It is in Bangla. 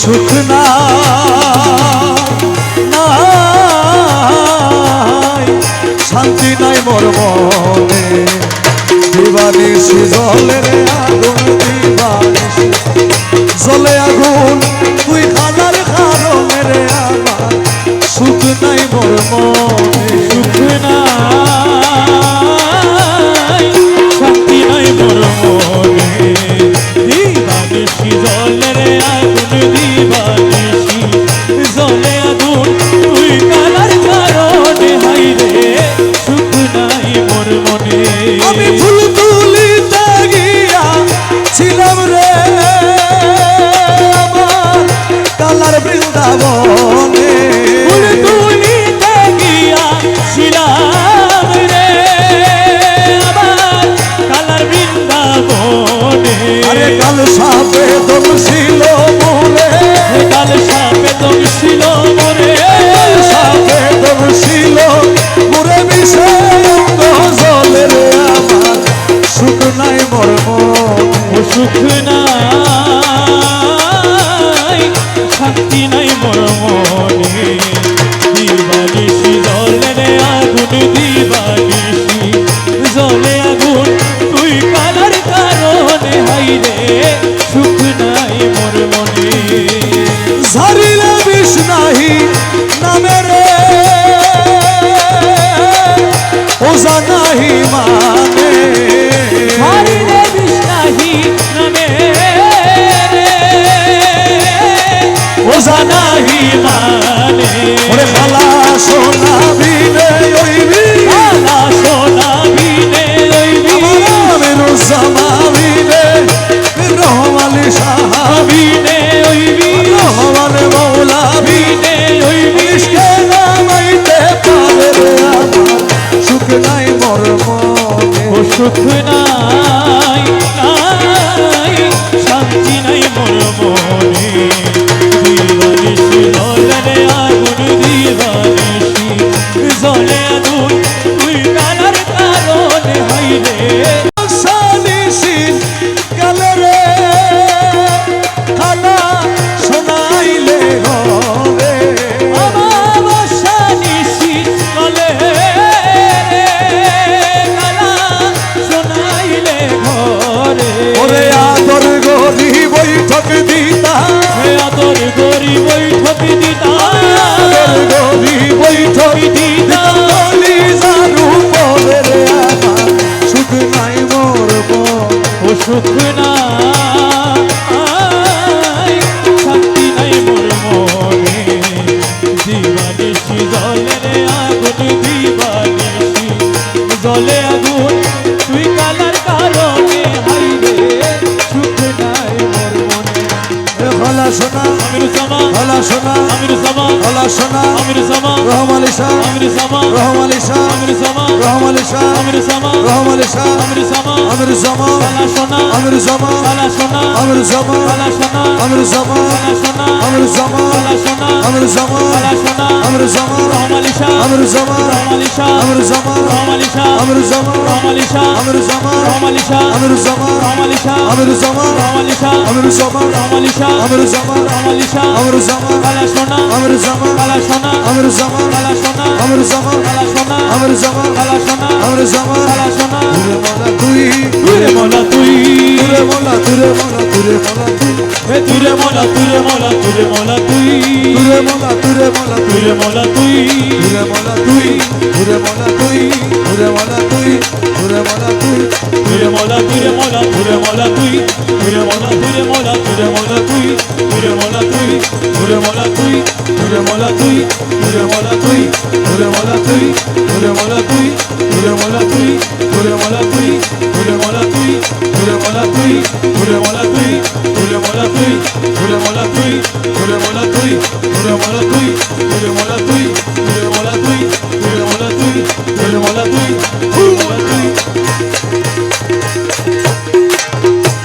সুখ না শান্তি নাই মোর মনে। দিবানিসি জলে আগুন দিবানিসি জলে আগুন, তুই খানার খারো মেরে আমার সুখ নাই মোর মনে। কালার বৃন্দাবনে। ফুল তুলিতে গিয়া ছিলাম রে। আমার কালার বৃন্দাবনে। আরে কাল সাপে দম ছিল মোরে কাল সাপে দম ছিল মরে কাল সাপে দম ছিল মোরে বিষে জলে রে আমার। সুখ নাই মোর মনে ও সুখ নাই শান্তি নাই মোর মনে। দিবানিসি জলে আগুন দিবানিসি জলে আগুন, তুই কালার কারণে হাই রে সুখ নাই মোর মনে। বিষ নাহি নামে ওজা নাহি মানে ওজা নাহি মানে ওরে খালা সোনা বিনে। তুই নানার কারণে হাইরে না hala şuna Amir Zaman hala şuna Amir Zaman hala şuna Amir Zaman Rahman Ali Şah Amir Zaman Rahman Ali Şah Amir Zaman Rahman Ali Şah Amir Zaman Rahman Ali Şah Amir Zaman Amir Zaman hala şuna Amir Zaman hala şuna Amir Zaman hala şuna Amir Zaman hala şuna Amir Zaman hala şuna Amr Zaman Amr Zaman Rahman Lisha Amr Zaman Rahman Lisha Amr Zaman Rahman Lisha Amr Zaman Rahman Lisha Amr Zaman Rahman Lisha Amr Zaman Rahman Lisha Amr Zaman Rahman Lisha Amr Zaman Rahman Lisha Amr Zaman Rahman Lisha Amr Zaman Kalashona Amr Zaman Kalashona Amr Zaman Kalashona হে তুরে মোলা তুরে মোলা তুরে মোলা তুই তুরে মোলা তুরে মোলা তুরে মোলা তুই তুরে মোলা তুই তুরে মোলা তুই তুরে মোলা তুই তুরে মোলা তুই তুরে মোলা তুরে মোলা তুরে মোলা তুই তুরে মোলা তুরে মোলা তুরে মোলা তুই তুরে মোলা তুই তুরে মোলা তুই তুরে মোলা তুই তুরে মোলা তুই তুরে মোলা তুই তুরে মোলা তুই তুরে মোলা তুই তুরে মোলা তুই তুরে মোলা তুই তুরে মোলা তুই তুরে মোলা তুই Put them on a tree, put them on a tree, put them on a tree.